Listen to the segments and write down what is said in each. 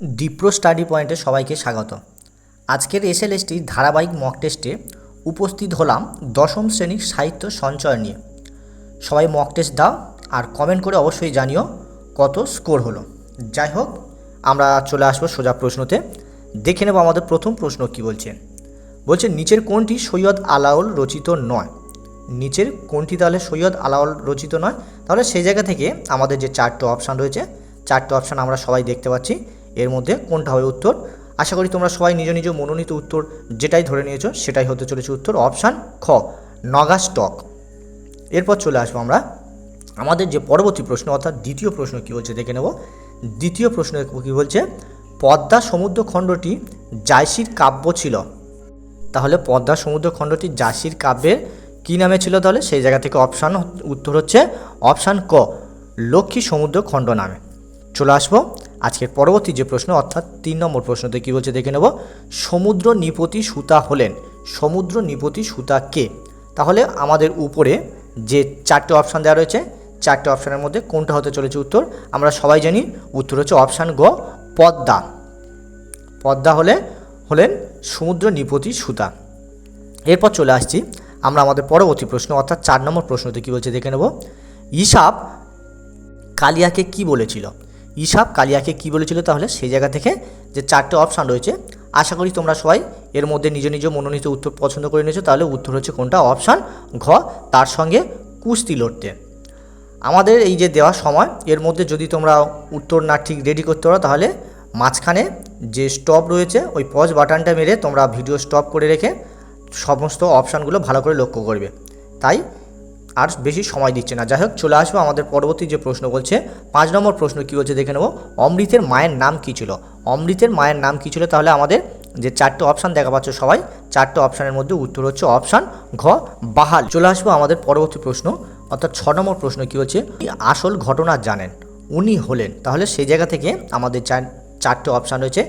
ডিপ্রো study পয়েন্টে সবাইকে স্বাগত। আজকের এসএলএসটির ধারাবাহিক মক টেস্টে উপস্থিত হলাম দশম শ্রেণির সাহিত্য সঞ্চয় নিয়ে। সবাই মক টেস্ট দাও আর কমেন্ট করে অবশ্যই জানিও কত স্কোর হলো। যাই হোক, আমরা চলে আসব সোজা প্রশ্নতে। দেখে নেব আমাদের প্রথম প্রশ্ন কি বলছে। বলছে, নিচের কোনটি সৈয়দ আলাউল রচিত নয়? নিচের কোনটি তাহলে সৈয়দ আলাউল রচিত নয়? তাহলে সেই জায়গা থেকে আমাদের যে চারটে অপশান রয়েছে, চারটে অপশান আমরা সবাই দেখতে পাচ্ছি। এর মধ্যে কোনটা হবে উত্তর? আশা করি তোমরা সবাই নিজ নিজ মনোনীত উত্তর যেটাই ধরে নিয়েছো সেটাই হতে চলেছে উত্তর। অপশান খ নগা স্টক এরপর চলে আসব আমরা। আমাদের যে পরবর্তী প্রশ্ন, অর্থাৎ দ্বিতীয় প্রশ্ন কী বলছে দেখে নেব। দ্বিতীয় প্রশ্ন কী বলছে? পদ্মা সমুদ্র খণ্ডটি জায়সির কাব্য ছিল। তাহলে পদ্মা সমুদ্র খণ্ডটি জাসির কাব্যের কী নামে ছিল তাহলে? সেই জায়গা থেকে অপশান উত্তর হচ্ছে অপশান ক, লক্ষ্মী সমুদ্র খণ্ড নামে। চলে আসব। আজকের পরবর্তী যে প্রশ্ন, অর্থাৎ তিন নম্বর প্রশ্নতে কী বলছে দেখে নেব। সমুদ্র নিপতি সুতা হলেন। সমুদ্র নিপতি সুতা কে? তাহলে আমাদের উপরে যে চারটে অপশান দেওয়া রয়েছে, চারটে অপশানের মধ্যে কোনটা হতে চলেছে উত্তর? আমরা সবাই জানি উত্তর হচ্ছে অপশান গ, পদ্মা। পদ্মা হলে, হলেন সমুদ্র নিপতি সুতা। এরপর চলে আসছি আমরা আমাদের পরবর্তী প্রশ্ন, অর্থাৎ চার নম্বর প্রশ্নতে কী বলছে দেখে নেব। ইসাব কালিয়াকে কি বলেছিল? ইসাব কালিয়াকে কি বলেছিল তাহলে? সেই জায়গা থেকে যে চারটে অপশান রয়েছে। আশা করি তোমরা সবাই এর মধ্যে নিজ নিজ মনোনীত উত্তর পছন্দ করে নিয়েছো। তাহলে উত্তর হচ্ছে কোনটা? অপশান ঘ, তার সঙ্গে কুস্তি লড়তে। আমাদের এই যে দেওয়া সময়, এর মধ্যে যদি তোমরা উত্তর না ঠিক রেডি করতে পারো, তাহলে মাঝখানে যে স্টপ রয়েছে, ওই পজ বাটনটা মেরে তোমরা ভিডিও স্টপ করে রেখে সমস্ত অপশানগুলো ভালো করে লক্ষ্য করবে। তাই আর বেশি সময় দিচ্ছে না। যাই হোক, চলে আসব আমাদের পরবর্তী যে প্রশ্ন বলছে। পাঁচ নম্বর প্রশ্ন কী বলছে দেখে নেব। অমৃতের মায়ের নাম কী ছিল? অমৃতের মায়ের নাম কী ছিল? তাহলে আমাদের যে চারটে অপশান দেখা পাচ্ছ সবাই, চারটে অপশানের মধ্যে উত্তর হচ্ছে অপশান ঘ, বাহাল। চলে আসব আমাদের পরবর্তী প্রশ্ন, অর্থাৎ ছ নম্বর প্রশ্ন কী হচ্ছে আসল ঘটনা জানেন, উনি হলেন। তাহলে সেই জায়গা থেকে আমাদের চার, চারটে অপশান রয়েছে।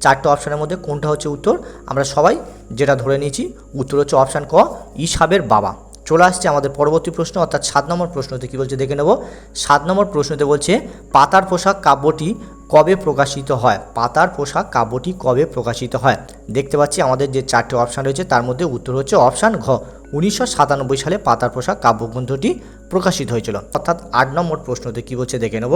চারটে অপশানের মধ্যে কোনটা হচ্ছে উত্তর? আমরা সবাই যেটা ধরে নিয়েছি, উত্তর হচ্ছে অপশান ক, ইসাবের বাবা। চলে আসছে আমাদের পরবর্তী প্রশ্ন, অর্থাৎ সাত নম্বর প্রশ্নতে কী বলছে দেখে নেব। সাত নম্বর প্রশ্নতে বলছে, পাতার পোশাক কাব্যটি কবে প্রকাশিত হয়? পাতার পোশাক কাব্যটি কবে প্রকাশিত হয়? দেখতে পাচ্ছি আমাদের যে চারটে অপশান রয়েছে, তার মধ্যে উত্তর হচ্ছে অপশান ঘ। উনিশশো সাতানব্বই সালে পাতার পোশাক কাব্যগ্রন্থটি প্রকাশিত হয়েছিল। অর্থাৎ আট নম্বর প্রশ্নতে কী বলছে দেখে নেব।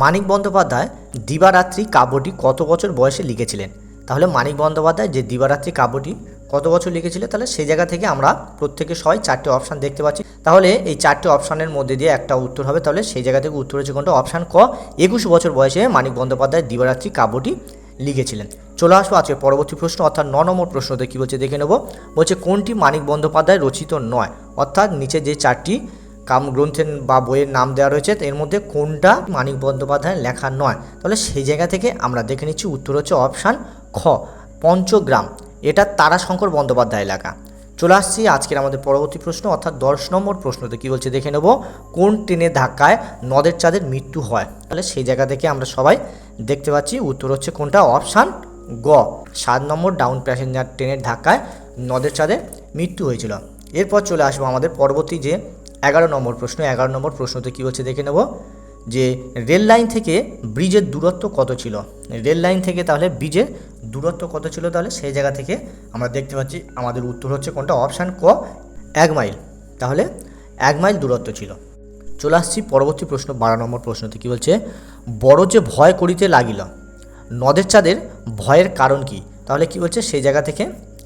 মানিক বন্দ্যোপাধ্যায় দিবারাত্রি কাব্যটি কত বছর বয়সে লিখেছিলেন? তাহলে মানিক বন্দ্যোপাধ্যায় যে দিবারাত্রি কাব্যটি কত বছর লিখেছিল? তাহলে সেই জায়গা থেকে আমরা প্রত্যেকে সবাই চারটে অপশান দেখতে পাচ্ছি। তাহলে এই চারটে অপশানের মধ্যে দিয়ে একটা উত্তর হবে। তাহলে সেই জায়গা থেকে উত্তর হচ্ছে কোনটা? অপশান ক, একুশ বছর বয়সে মানিক বন্দ্যোপাধ্যায় দিবারাত্রি কাব্যটি লিখেছিলেন। চলে আসব আজকে পরবর্তী প্রশ্ন, অর্থাৎ ন নম্বর প্রশ্নতে কী বলছে দেখে নেব। বলছে, কোনটি মানিক বন্দ্যোপাধ্যায় রচিত নয়? অর্থাৎ নিচে যে চারটি কাম গ্রন্থের বা বইয়ের নাম দেওয়া রয়েছে, এর মধ্যে কোনটা মানিক বন্দ্যোপাধ্যায় লেখা নয়? তাহলে সেই জায়গা থেকে আমরা দেখে নিচ্ছি, উত্তর হচ্ছে অপশান খ, পঞ্চগ্রাম। এটা তারাশঙ্কর বন্দ্যোপাধ্যায় এলাকা চলে আসছি আজকের আমাদের পরবর্তী প্রশ্ন, অর্থাৎ দশ নম্বর প্রশ্নতে কী বলছে দেখে নেব। কোন ট্রেনের ধাক্কায় নদের চাঁদের মৃত্যু হয়? তাহলে সেই জায়গা থেকে আমরা সবাই দেখতে পাচ্ছি, উত্তর হচ্ছে কোনটা? অপশান গ। সাত নম্বর ডাউন প্যাসেঞ্জার ট্রেনের ধাক্কায় নদের চাঁদের মৃত্যু হয়েছিল। এরপর চলে আসব আমাদের পরবর্তী যে এগারো নম্বর প্রশ্ন, এগারো নম্বর প্রশ্নতে কী হচ্ছে দেখে নেব। যে রেল লাইন থেকে ব্রিজের দূরত্ব কত ছিল? রেল লাইন থেকে তাহলে ব্রিজের দূরত্ব কত ছিল তাহলে? সেই জায়গা থেকে আমরা দেখতে পাচ্ছি, আমাদের উত্তর হচ্ছে কোনটা? অপশান ক, এক মাইল। তাহলে এক মাইল দূরত্ব ছিল। চলে আসছি পরবর্তী প্রশ্ন, বারো নম্বর প্রশ্নতে। কী বলছে? বড় যে ভয় করিতে লাগিল, নদের চাঁদের ভয়ের কারণ কি? তাহলে কি বলছে? সেই জায়গা থেকে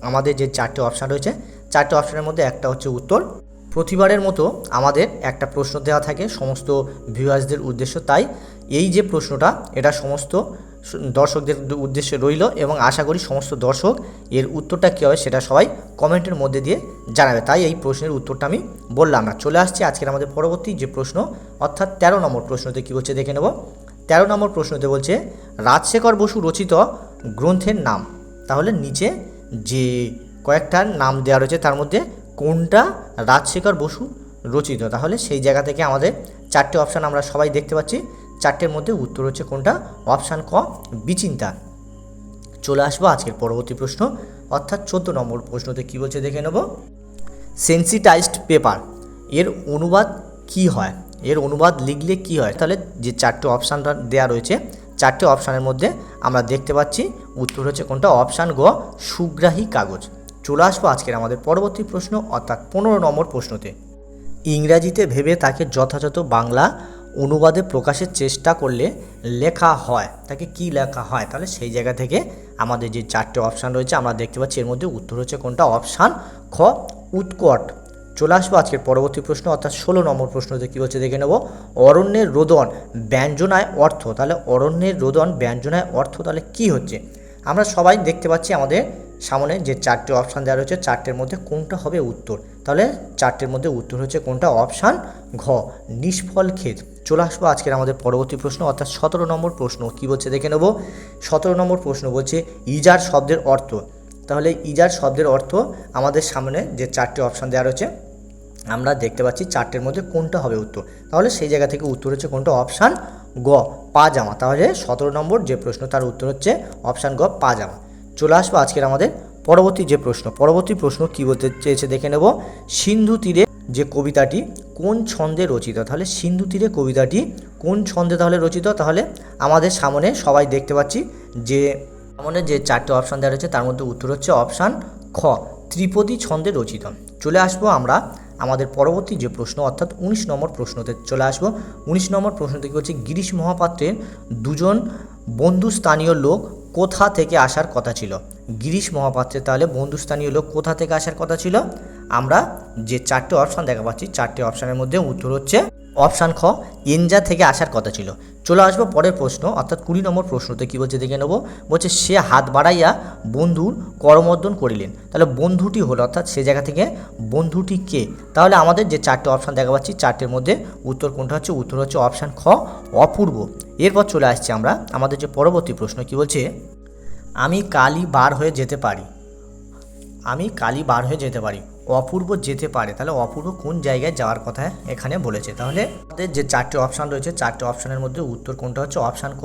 আমাদের যে চারটে অপশান রয়েছে, চারটে অপশানের মধ্যে একটা হচ্ছে উত্তর প্রতিবারের মতো আমাদের একটা প্রশ্ন দেওয়া থাকে সমস্ত ভিউয়ার্সদের উদ্দেশ্য, তাই এই যে প্রশ্নটা, এটা সমস্ত দর্শকদের উদ্দেশ্যে রইল এবং আশা করি সমস্ত দর্শক এর উত্তরটা কী হবে সেটা সবাই কমেন্টের মধ্যে দিয়ে জানাবে। তাই এই প্রশ্নের উত্তরটা আমি বললাম না। চলে আসছি আজকের আমাদের পরবর্তী যে প্রশ্ন, অর্থাৎ তেরো নম্বর প্রশ্নতে কী হচ্ছে দেখে নেব। তেরো নম্বর প্রশ্নতে বলছে, রাজশেখর বসু রচিত গ্রন্থের নাম। তাহলে নিচে যে কয়েকটার নাম দেওয়া রয়েছে তার মধ্যে কোনটা রাজশেখর বসু রচিত? তাহলে সেই জায়গা থেকে আমাদের চারটে অপশান আমরা সবাই দেখতে পাচ্ছি। চারটের মধ্যে উত্তর হচ্ছে কোনটা? অপশান ক, বিচিন্তা। চলে আসব আজকের পরবর্তী প্রশ্ন। অর্থাৎ চোদ্দ নম্বর প্রশ্নতে কী বলছে দেখে নেব। সেন্সিটাইজড পেপার এর অনুবাদ কি হয়? এর অনুবাদ লিখলে কি হয়? তাহলে যে চারটে অপশানটা দেওয়া রয়েছে, চারটে অপশানের মধ্যে আমরা দেখতে পাচ্ছি। উত্তর হচ্ছে কোনটা? অপশান গ, সুগ্রাহী কাগজ। চলে আসব আজকের আমাদের পরবর্তী প্রশ্ন, অর্থাৎ পনেরো নম্বর প্রশ্নতে। ইংরাজিতে ভেবে তাকে যথাযথ বাংলা অনুবাদে প্রকাশের চেষ্টা করলে লেখা হয়। তাকে কি লেখা হয়? তাহলে সেই জায়গা থেকে আমাদের যে চারটে অপশান রয়েছে, আমরা দেখতে পাচ্ছি এর মধ্যে উত্তর হচ্ছে কোনটা? অপশান খ, উৎকট। চলে আসব আজকের পরবর্তী প্রশ্ন, অর্থাৎ ষোলো নম্বর প্রশ্নতে কী হচ্ছে দেখে নেব। অরণ্যের রোদন ব্যঞ্জনায় অর্থ। তাহলে অরণ্যের রোদন ব্যঞ্জনায় অর্থ তাহলে কি হচ্ছে? আমরা সবাই দেখতে পাচ্ছি আমাদের সামনে যে চারটে অপশান দেওয়া রয়েছে, চারটের মধ্যে কোনটা হবে উত্তর? তাহলে চারটের মধ্যে উত্তর হচ্ছে কোনটা? অপশান ঘ, নিষ্ফল ক্ষেত। চলে আসব আজকের আমাদের পরবর্তী প্রশ্ন, অর্থাৎ সতেরো নম্বর প্রশ্ন। কি বলছে? দেখে নেব। সতেরো নম্বর প্রশ্ন বলছে, ইজার শব্দের অর্থ। তাহলে ইজার শব্দের অর্থ আমাদের সামনে যে চারটে অপশান দেওয়া রয়েছে, আমরা দেখতে পাচ্ছি চারটের মধ্যে কোনটা হবে উত্তর। তাহলে সেই জায়গা থেকে উত্তর হচ্ছে কোনটা? অপশান গ পাজামা তাহলে সতেরো নম্বর যে প্রশ্ন, তার উত্তর হচ্ছে অপশান গ পাজামা চলে আসব আজকের আমাদের পরবর্তী যে প্রশ্ন। পরবর্তী প্রশ্ন কী বলতে চেয়েছে দেখে নেব। সিন্ধু তীরে যে কবিতাটি কোন ছন্দে রচিত? তাহলে সিন্ধু তীরে কবিতাটি কোন ছন্দে তাহলে রচিত? তাহলে আমাদের সামনে সবাই দেখতে পাচ্ছি যে, সামনে যে চারটে অপশান দেওয়া রয়েছে, তার মধ্যে উত্তর হচ্ছে অপশান খ, ত্রিপদী ছন্দে রচিত। চলে আসব আমরা আমাদের পরবর্তী যে প্রশ্ন, অর্থাৎ উনিশ নম্বর প্রশ্নতে চলে আসব। উনিশ নম্বর প্রশ্ন থেকে হচ্ছে, গিরিশ মহাপাত্রের দুজন বন্ধুস্থানীয় লোক কোথা থেকে আসার কথা ছিল? গিরিশ মহাপাত্রের তাহলে বন্ধুস্থানীয় লোক কোথা থেকে আসার কথা ছিল? আমরা যে চারটে অপশান দেখা পাচ্ছি, চারটে অপশানের মধ্যে উত্তর হচ্ছে অপশান খ, এনজা থেকে আসার কথা ছিল। চলে আসব পরের প্রশ্ন, অর্থাৎ কুড়ি নম্বর প্রশ্নতে কী বলছে দেখে নেব? বলছে, সে হাত বাড়াইয়া বন্ধুর করমর্দন করিলেন। তাহলে বন্ধুটি হলো, অর্থাৎ সে জায়গা থেকে বন্ধুটি কে? তাহলে আমাদের যে চারটে অপশান দেখা পাচ্ছি, চারটের মধ্যে উত্তর কোনটা হচ্ছে? উত্তর হচ্ছে অপশান খ, অপূর্ব। এরপর চলে আসছে আমরা, আমাদের যে পরবর্তী প্রশ্ন, কি বলছে? আমি কালই বার হয়ে যেতে পারি। আমি কালই বার হয়ে যেতে পারি। অপূর্ব যেতে পারে। তাহলে অপূর্ব কোন জায়গায় যাওয়ার কথা এখানে বলেছে? তাহলে আমাদের যে চারটে অপশান রয়েছে, চারটে অপশানের মধ্যে উত্তর কোনটা হচ্ছে? অপশান ক,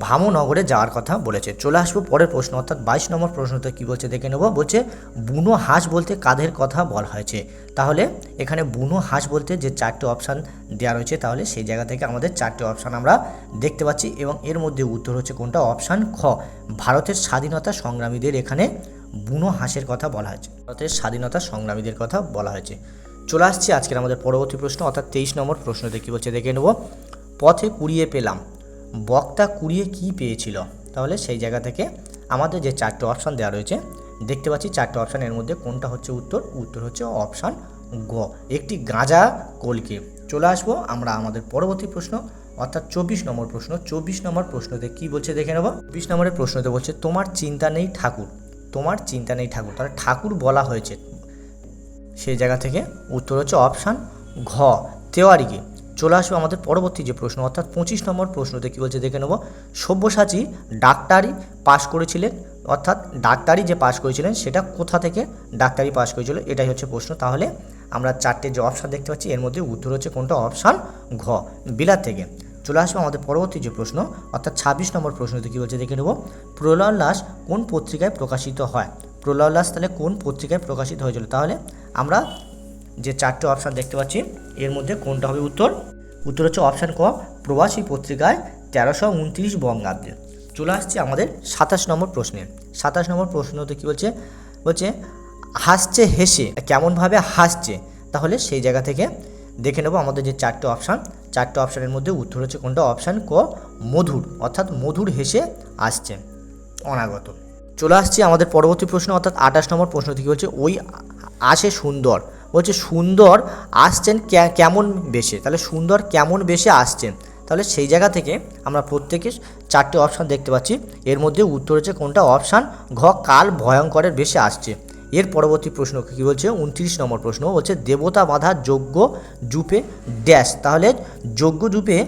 ভামনগরে যাওয়ার কথা বলেছে। চলে আসব পরের প্রশ্ন, অর্থাৎ বাইশ নম্বর প্রশ্নতে কী বলছে দেখে নেব। বলছে, বুনো হাঁস বলতে কাদের কথা বলা হয়েছে? তাহলে এখানে বুনো হাঁস বলতে যে চারটে অপশান দেওয়া রয়েছে, তাহলে সেই জায়গা থেকে আমাদের চারটে অপশান আমরা দেখতে পাচ্ছি এবং এর মধ্যে উত্তর হচ্ছে কোনটা? অপশান খ, ভারতের স্বাধীনতা সংগ্রামীদের এখানে বুনো হাঁসের কথা বলা হয়েছে। ভারতের স্বাধীনতা সংগ্রামীদের কথা বলা হয়েছে। চলে আসছি আজকের আমাদের পরবর্তী প্রশ্ন, অর্থাৎ তেইশ নম্বর প্রশ্নতে কী বলছে দেখে নেব। পথে কুড়িয়ে পেলাম। বক্তা কুড়িয়ে কি পেয়েছিল? তাহলে সেই জায়গা থেকে আমাদের যে চারটে অপশান দেওয়া রয়েছে, দেখতে পাচ্ছি চারটে অপশান এর মধ্যে কোনটা হচ্ছে উত্তর উত্তর হচ্ছে অপশান গ। একটি গাঁজা কলকে। চলে আসব আমরা আমাদের পরবর্তী প্রশ্ন, অর্থাৎ চব্বিশ নম্বর প্রশ্ন। চব্বিশ নম্বর প্রশ্নতে কি বলছে দেখে নেব। চব্বিশ নম্বরের প্রশ্নতে বলছে, তোমার চিন্তা নেই ঠাকুর। তোমার চিন্তা নেই ঠাকুর। তাহলে ঠাকুর বলা হয়েছে। সেই জায়গা থেকে উত্তর হচ্ছে অপশান ঘ, তেওয়ারিকে। চলে আসব আমাদের পরবর্তী যে প্রশ্ন, অর্থাৎ পঁচিশ নম্বর প্রশ্নতে কী বলছে দেখে নেব। সব্যসাচী ডাক্তারি পাশ করেছিলেন, অর্থাৎ ডাক্তারি যে পাশ করেছিলেন, সেটা কোথা থেকে ডাক্তারি পাশ করেছিল, এটাই হচ্ছে প্রশ্ন। তাহলে আমরা চারটে যে অপশান দেখতে পাচ্ছি, এর মধ্যে উত্তর হচ্ছে কোনটা? অপশান ঘ, বিলাত থেকে। চলে আসব আমাদের পরবর্তী যে প্রশ্ন, অর্থাৎ ছাব্বিশ নম্বর প্রশ্নতে কী বলছে দেখে নেব। প্রলয় লাস কোন পত্রিকায় প্রকাশিত হয়? প্রলয় লাস তাহলে কোন পত্রিকায় প্রকাশিত হয়েছিল? তাহলে আমরা যে চারটে অপশান দেখতে পাচ্ছি, এর মধ্যে কোনটা হবে উত্তর? উত্তর হচ্ছে অপশান ক, প্রবাসী পত্রিকায় তেরোশো উনত্রিশ বঙ্গাব্দে চলে আসছে আমাদের সাতাশ নম্বর প্রশ্নে। সাতাশ নম্বর প্রশ্নতে কী বলছে? বলছে, হাসছে হেসে, কেমনভাবে হাসছে? তাহলে সেই জায়গা থেকে দেখে নেব আমাদের যে চারটে অপশান চারটে অপশানের মধ্যে উত্তর হচ্ছে কোনটা? অপশান ক, মধুর। অর্থাৎ মধুর হেসে আসছে। অনাগত। চলে আসছি আমাদের পরবর্তী প্রশ্ন, অর্থাৎ আঠাশ নম্বর প্রশ্ন থেকে হচ্ছে ওই আসে সুন্দর। বলছে, সুন্দর আসছেন কেমন বেশে? তাহলে সুন্দর কেমন বেশে আসছেন? তাহলে সেই জায়গা থেকে আমরা প্রত্যেকে চারটে অপশান দেখতে পাচ্ছি। এর মধ্যে উত্তর হচ্ছে কোনটা? অপশান ঘ, কাল ভয়ঙ্করের বেশে আসছে। এর পরবর্তী প্রশ্ন কী বলছে? উনত্রিশ নম্বর প্রশ্ন বলছে, দেবতা বাধা যোগ্য জুপে ড্যাশ। তাহলে যোগ্য জুপে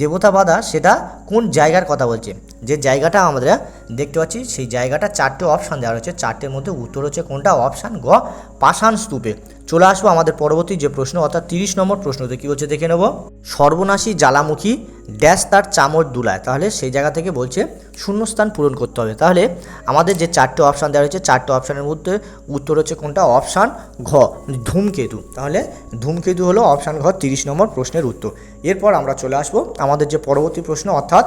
দেবতা বাধা, সেটা কোন জায়গার কথা বলছে? যে জায়গাটা আমরা দেখতে পাচ্ছি, সেই জায়গাটা চারটে অপশান দেওয়া রয়েছে। চারটের মধ্যে উত্তর হচ্ছে কোনটা? অপশান গ, পাষাণ স্তূপে। চলে আসব আমাদের পরবর্তী যে প্রশ্ন, অর্থাৎ তিরিশ নম্বর প্রশ্নতে কী হচ্ছে দেখে নেব। সর্বনাশী জ্বালামুখী ড্যাশ তার চামড় দুলায়। তাহলে সেই জায়গা থেকে বলছে শূন্যস্থান পূরণ করতে হবে। তাহলে আমাদের যে চারটে অপশান দেওয়া রয়েছে, চারটে অপশানের মধ্যে উত্তর হচ্ছে কোনটা? অপশান ঘ ধূমকেতু। তাহলে ধূমকেতু হলো অপশান ঘ, তিরিশ নম্বর প্রশ্নের উত্তর। এরপর আমরা চলে আসব আমাদের যে পরবর্তী প্রশ্ন, অর্থাৎ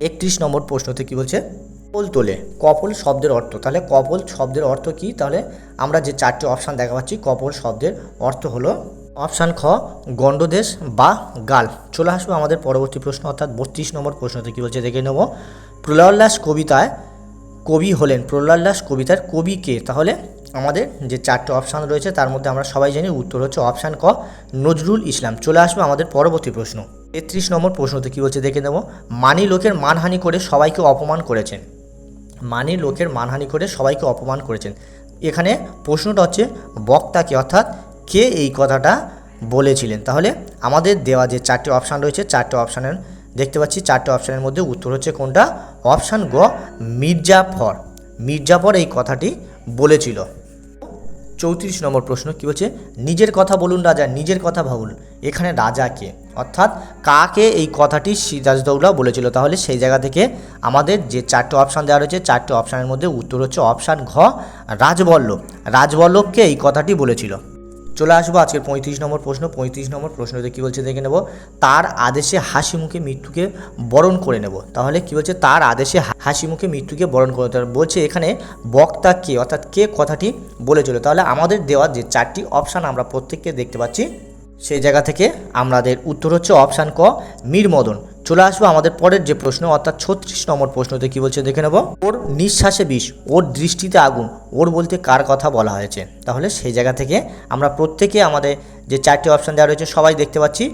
একত্রিশ নম্বর প্রশ্নতে কি বলছে? কপল তোলে। কপল শব্দের অর্থ। তাহলে কপল শব্দের অর্থ কি? তাহলে আমরা যে চারটি অপশান দেখা পাচ্ছি, কপল শব্দের অর্থ হলো অপশান খ, গণ্ডদেশ বা গাল। চলে আসব আমাদের পরবর্তী প্রশ্ন, অর্থাৎ বত্রিশ নম্বর প্রশ্নতে কী বলছে? দেখে নেব। প্রলয়োল্লাস কবিতায় কবি হলেন। প্রহ্লাদাস কবিতার কবি কে? তাহলে আমাদের যে চারটে অপশান রয়েছে, তার মধ্যে আমরা সবাই জানি, উত্তর হচ্ছে অপশান ক, নজরুল ইসলাম। চলে আসবে আমাদের পরবর্তী প্রশ্ন। তেত্রিশ নম্বর প্রশ্নতে কী বলছে? দেখে নেব। মানি লোকের মানহানি করে সবাইকে অপমান করেছেন। মানি লোকের মানহানি করে সবাইকে অপমান করেছেন। এখানে প্রশ্নটা হচ্ছে বক্তাকে, অর্থাৎ কে এই কথাটা বলেছিলেন? তাহলে আমাদের দেওয়া যে চারটে অপশান রয়েছে, চারটে অপশানের দেখতে পাচ্ছি। চারটে অপশানের মধ্যে উত্তর হচ্ছে কোনটা? অপশান গ, মির্জাফর। মির্জাফর এই কথাটি বলেছিল। চৌত্রিশ নম্বর প্রশ্ন কী বলছে? নিজের কথা বলুন রাজা, নিজের কথা ভাবুন। এখানে রাজাকে অর্থাৎ কাকে এই কথাটি সিরাজদৌলা বলেছিল? তাহলে সেই জায়গা থেকে আমাদের যে চারটে অপশান দেওয়া রয়েছে, চারটে অপশানের মধ্যে উত্তর হচ্ছে অপশান ঘ রাজবল্লভ। রাজবল্লভকে এই কথাটি বলেছিল। চলে আসব আজকের পঁয়ত্রিশ নম্বর প্রশ্ন, পঁয়ত্রিশ নম্বর প্রশ্নতে কী বলছে দেখে নেব। তার আদেশে হাসি মুখে মৃত্যুকে বরণ করে নেব। তাহলে কী বলছে? তার আদেশে হাসি মুখে মৃত্যুকে বরণ করে নিতে হবে। বলছে এখানে বক্তা কে? অর্থাৎ কে কথাটি বলেছিল? তাহলে আমাদের দেওয়া যে চারটি অপশান আমরা প্রত্যেককে দেখতে পাচ্ছি, সেই জায়গা থেকে আমাদের উত্তর হচ্ছে অপশান ক মীর মদন চলে আসব আমাদের পরের যে প্রশ্ন, অর্থাৎ ছত্রিশ নম্বর প্রশ্নতে কী বলছে দেখে নেব। ওর নিঃশ্বাসে বিষ, ওর দৃষ্টিতে আগুন, ওর বলতে কার কথা বলা হয়েছে। তাহলে সেই জায়গা থেকে আমরা প্রত্যেকে আমাদের যে চারটি অপশান দেওয়া রয়েছে সবাই দেখতে পাচ্ছি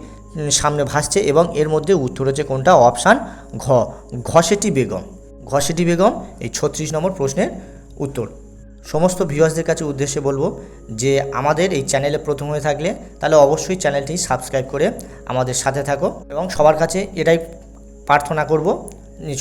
সামনে ভাসছে এবং এর মধ্যে উত্তর হচ্ছে কোনটা? অপশান ঘ ঘসেটি বেগম। ঘসেটি বেগম, এই ছত্রিশ নম্বর প্রশ্নের উত্তর। সমস্ত ভিউয়ার্সদের কাছে উদ্দেশ্যে বলব যে আমাদের এই চ্যানেলে প্রথম হয়ে থাকলে তাহলে অবশ্যই চ্যানেলটি সাবস্ক্রাইব করে আমাদের সাথে থাকো এবং সবার কাছে এটাই প্রার্থনা করব,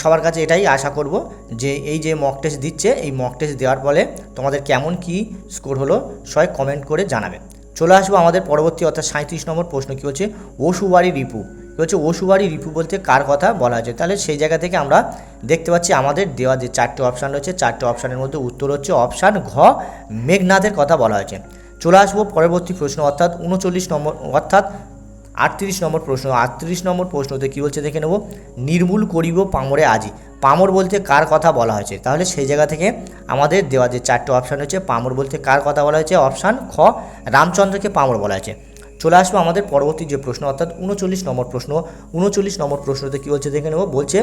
সবার কাছে এটাই আশা করব যে এই যে মক টেস্ট দিচ্ছে, এই মক টেস্ট দেওয়ার ফলে তোমাদের কেমন কি স্কোর হলো সবাই কমেন্ট করে জানাবে। চলে আসব আমাদের পরবর্তী অর্থাৎ সাঁত্রিশ নম্বর প্রশ্ন কী হচ্ছে ওসুবাড়ি রিপু হচ্ছে ওসুবাড়ি রিপু বলতে কার কথা বলা হয়েছে? তাহলে সেই জায়গা থেকে আমরা দেখতে পাচ্ছি আমাদের দেওয়া যে চারটে অপশান রয়েছে, চারটে অপশানের মধ্যে উত্তর হচ্ছে অপশান ঘ, মেঘনাথের কথা বলা হয়েছে। চলে আসব পরবর্তী প্রশ্ন, অর্থাৎ উনচল্লিশ নম্বর, অর্থাৎ আটত্রিশ নম্বর প্রশ্ন। আটত্রিশ নম্বর প্রশ্নতে কী বলছে দেখে নেব। নির্মূল করিব পামরে আজি। পামর বলতে কার কথা বলা হয়েছে? তাহলে সেই জায়গা থেকে আমাদের দেওয়া যে চারটে অপশান রয়েছে, পামর বলতে কার কথা বলা হয়েছে? অপশান খ, রামচন্দ্রকে পামর বলা হয়েছে। চলে আসব আমাদের পরবর্তী যে প্রশ্ন, অর্থাৎ উনচল্লিশ নম্বর প্রশ্ন। উনচল্লিশ নম্বর প্রশ্নতে কী বলছে দেখে নেব। বলছে,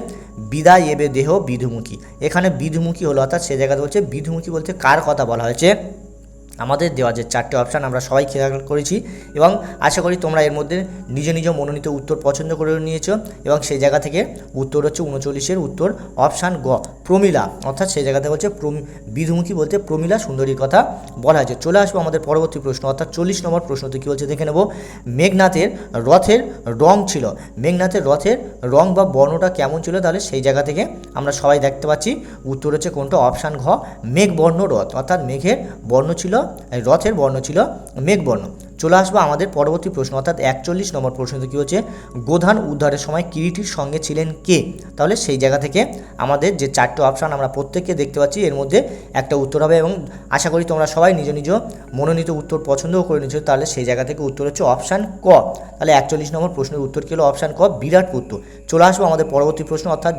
বিদায় এবে দেহ বিধুমুখী। এখানে বিধুমুখী হলো, অর্থাৎ সে জায়গাতে বলছে, বিধুমুখী বলতে কার কথা বলা হয়েছে? আমাদের দেওয়া যে চারটে অপশান আমরা সবাই খেয়াল করেছি এবং আশা করি তোমরা এর মধ্যে নিজ নিজ মনোনীত উত্তর পছন্দ করে নিয়েছো এবং সেই জায়গা থেকে উত্তর হচ্ছে উনচল্লিশের উত্তর অপশান গ, প্রমিলা। অর্থাৎ সেই জায়গাতে হচ্ছে প্রমি- বিধুমুখী বলতে প্রমিলা সুন্দরীর কথা বলা হয়েছে। চলে আসব আমাদের পরবর্তী প্রশ্ন, অর্থাৎ চল্লিশ নম্বর প্রশ্নতে কী বলছে দেখে নেব। মেঘনাথের রথের রং ছিল। মেঘনাথের রথের রং বা বর্ণটা কেমন ছিল? তাহলে সেই জায়গা থেকে আমরা সবাই দেখতে পাচ্ছি। উত্তর হচ্ছে কোনটা? অপশান ঘ, মেঘবর্ণ রথ। অর্থাৎ মেঘের বর্ণ ছিল রথের বর্ণ ছিল মেঘবর্ণ। চলে আসব আমাদের পরবর্তী প্রশ্ন, অর্থাৎ একচল্লিশ নম্বর প্রশ্নতে কী হচ্ছে? গোধান উদ্ধারের সময় কিরিটির সঙ্গে ছিলেন কে? তাহলে সেই জায়গা থেকে আমাদের যে চারটে অপশান আমরা প্রত্যেককে দেখতে পাচ্ছি, এর মধ্যে একটা উত্তর হবে এবং আশা করি তোমরা সবাই নিজ নিজ মনোনীত উত্তর পছন্দও করে নিচ্ছ তাহলে সেই জায়গা থেকে উত্তর হচ্ছে অপশান ক। তাহলে একচল্লিশ নম্বর প্রশ্নের উত্তর কী হলো? অপশান ক, বিরাট পুত্র চলে আসব আমাদের পরবর্তী প্রশ্ন, অর্থাৎ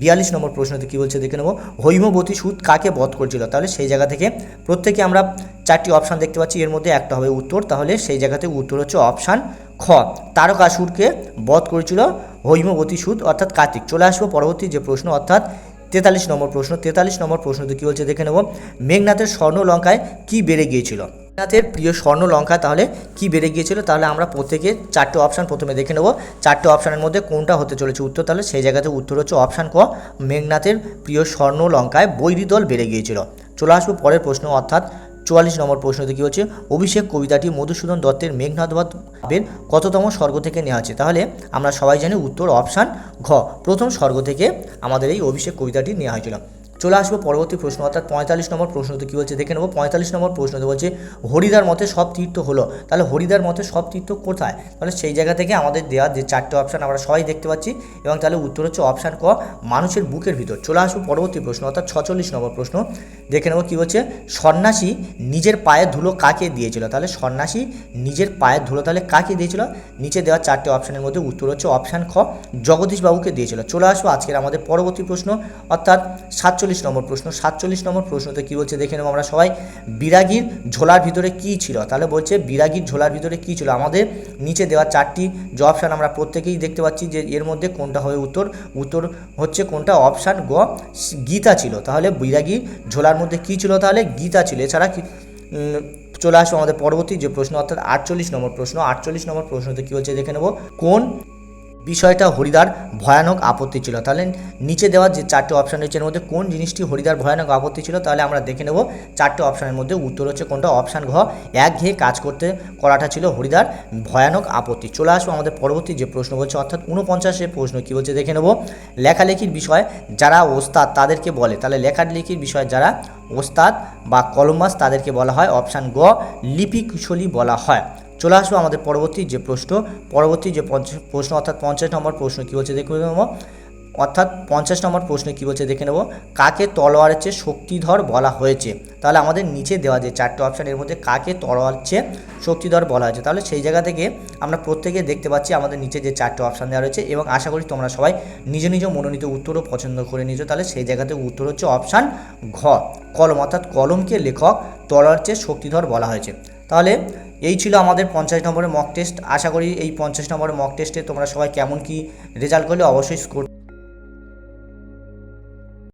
বিয়াল্লিশ নম্বর প্রশ্নতে কী বলছে দেখে নেব। হৈমবতী সুদ কাকে বধ করেছিল? তাহলে সেই জায়গা থেকে প্রত্যেকে আমরা চারটি অপশান দেখতে পাচ্ছি। এর মধ্যে একটা হবে উত্তর, তাহলে সেই জায়গাতে উত্তর হচ্ছে অপশান খ। তারকাসুরকে বধ করেছিল হৈমবতী সুদ, অর্থাৎ কার্তিক। চলে আসব পরবর্তী যে প্রশ্ন, অর্থাৎ তেতাল্লিশ নম্বর প্রশ্ন। তেতাল্লিশ নম্বর প্রশ্নতে কী বলছে দেখে নেব। মেঘনাথের স্বর্ণ লঙ্কায় কী বেড়ে গিয়েছিল? মেঘনাথের প্রিয় স্বর্ণ লঙ্কা তাহলে কি বেড়ে গিয়েছিল? তাহলে আমরা প্রত্যেকে চারটে অপশান প্রথমে দেখে নেব। চারটে অপশানের মধ্যে কোনটা হতে চলেছে? উত্তর তাহলে সেই জায়গাতে উত্তর হচ্ছে অপশান ক, মেঘনাথের প্রিয় স্বর্ণ লঙ্কায় বৈরী দল বেড়ে গিয়েছিল। চলে আসব পরের প্রশ্ন, অর্থাৎ চুয়াল্লিশ নম্বর প্রশ্নতে কী হচ্ছে? অভিষেক কবিতাটি মধুসূদন দত্তের মেঘনাথবাদ কাব্যের কততম স্বর্গ থেকে নেওয়া আছে তাহলে আমরা সবাই জানি উত্তর অপশান ঘ। প্রথম স্বর্গ থেকে আমাদের এই অভিষেক কবিতাটি নেওয়া হয়েছিল। চলে আসব পরবর্তী প্রশ্ন, অর্থাৎ পঁয়তাল্লিশ নম্বর প্রশ্নতে কী বলছে? দেখে নেব, পঁয়তাল্লিশ নম্বর প্রশ্নতে বলছে হরিদার মতে সব তীর্থ হলো। তাহলে হরিদার মতে সব তীর্থ কোথায়? তাহলে সেই জায়গা থেকে আমাদের দেওয়া যে চারটে অপশান আমরা সবাই দেখতে পাচ্ছি, এবং তাহলে উত্তর হচ্ছে অপশান ক, মানুষের বুকের ভিতর। চলে আসব পরবর্তী প্রশ্ন, অর্থাৎ ছচল্লিশ নম্বর প্রশ্ন। দেখে নেব কী বলছে, সন্ন্যাসী নিজের পায়ের ধুলো কাকে দিয়েছিল? তাহলে সন্ন্যাসী নিজের পায়ের ধুলো তাহলে কাকে দিয়েছিল? নিচে দেওয়া চারটে অপশানের মধ্যে উত্তর হচ্ছে অপশান খ, জগদীশবাবুকে দিয়েছিল। চলে আসব আজকের আমাদের পরবর্তী প্রশ্ন, অর্থাৎ সাতচল্লিশ নম্বর প্রশ্ন, সাতচল্লিশ নম্বর প্রশ্নতে কী বলছে দেখে নেব আমরা সবাই। বিরাগীর ঝোলার ভিতরে কী ছিল? তাহলে বলছে বিরাগীর ঝোলার ভিতরে কী ছিল? আমাদের নিচে দেওয়া চারটি যে অপশান আমরা প্রত্যেকেই দেখতে পাচ্ছি যে এর মধ্যে কোনটা হবে উত্তর। উত্তর হচ্ছে কোনটা? অপশান গ, গীতা ছিল। তাহলে বিরাগীর ঝোলার মধ্যে কী ছিল? তাহলে গীতা ছিল। এছাড়া কি চলে আসব আমাদের পরবর্তী যে প্রশ্ন, অর্থাৎ আটচল্লিশ নম্বর প্রশ্ন। আটচল্লিশ নম্বর প্রশ্নতে কী হচ্ছে দেখে নেব। কোন বিষয়টা হরিদার ভয়ানক আপত্তি ছিল। তাহলে নিচে দেওয়া যে চারটে অপশান রয়েছে, এর মধ্যে কোন জিনিসটি হরিদার ভয়ানক আপত্তি ছিল, তাহলে আমরা দেখে নেব। চারটে অপশানের মধ্যে উত্তর হচ্ছে কোনটা? অপশান ঘ, এক ঘেয়ে কাজ করতে করাটা ছিল হরিদার ভয়ানক আপত্তি। চলে আসব আমাদের পরবর্তী যে প্রশ্ন বলছে, অর্থাৎ উনপঞ্চাশের প্রশ্ন কী বলছে দেখে নেব। লেখালেখির বিষয় যারা ওস্তাদ তাদেরকে বলে, তাহলে লেখালেখির বিষয় যারা ওস্তাদ বা কলমাস তাদেরকে বলা হয়। অপশান গ লিপি কুশলী বলা হয়। চলে আসব আমাদের পরবর্তী যে প্রশ্ন, পরবর্তী যে প্রশ্ন অর্থাৎ পঞ্চাশ নম্বর প্রশ্ন কী বলছে দেখে নেব। অর্থাৎ পঞ্চাশ নম্বর প্রশ্নে কী বলছে দেখে নেব। কাকে তলোয়ারের চেয়ে শক্তিধর বলা হয়েছে? তাহলে আমাদের নিচে দেওয়া যে চারটে অপশান এর মধ্যে কাকে তলোয়ার চেয়ে শক্তিধর বলা হয়েছে, তাহলে সেই জায়গা থেকে আমরা প্রত্যেকে দেখতে পাচ্ছি আমাদের নিচে যে চারটে অপশান দেওয়া রয়েছে এবং আশা করি তোমরা সবাই নিজ নিজ মনোনীত উত্তরও পছন্দ করে নিয়েছো। তাহলে সেই জায়গাতে উত্তর হচ্ছে অপশান ঘ, কলম অর্থাৎ কলমকে লেখক তলোয়ার চেয়ে শক্তিধর বলা হয়েছে। তাহলে এই ছিল আমাদের পঞ্চাশ নম্বরের মক টেস্ট আশা করি এই পঞ্চাশ নম্বরের মক টেস্টে তোমরা সবাই কেমন কি রেজাল্ট করলে অবশ্যই স্কোর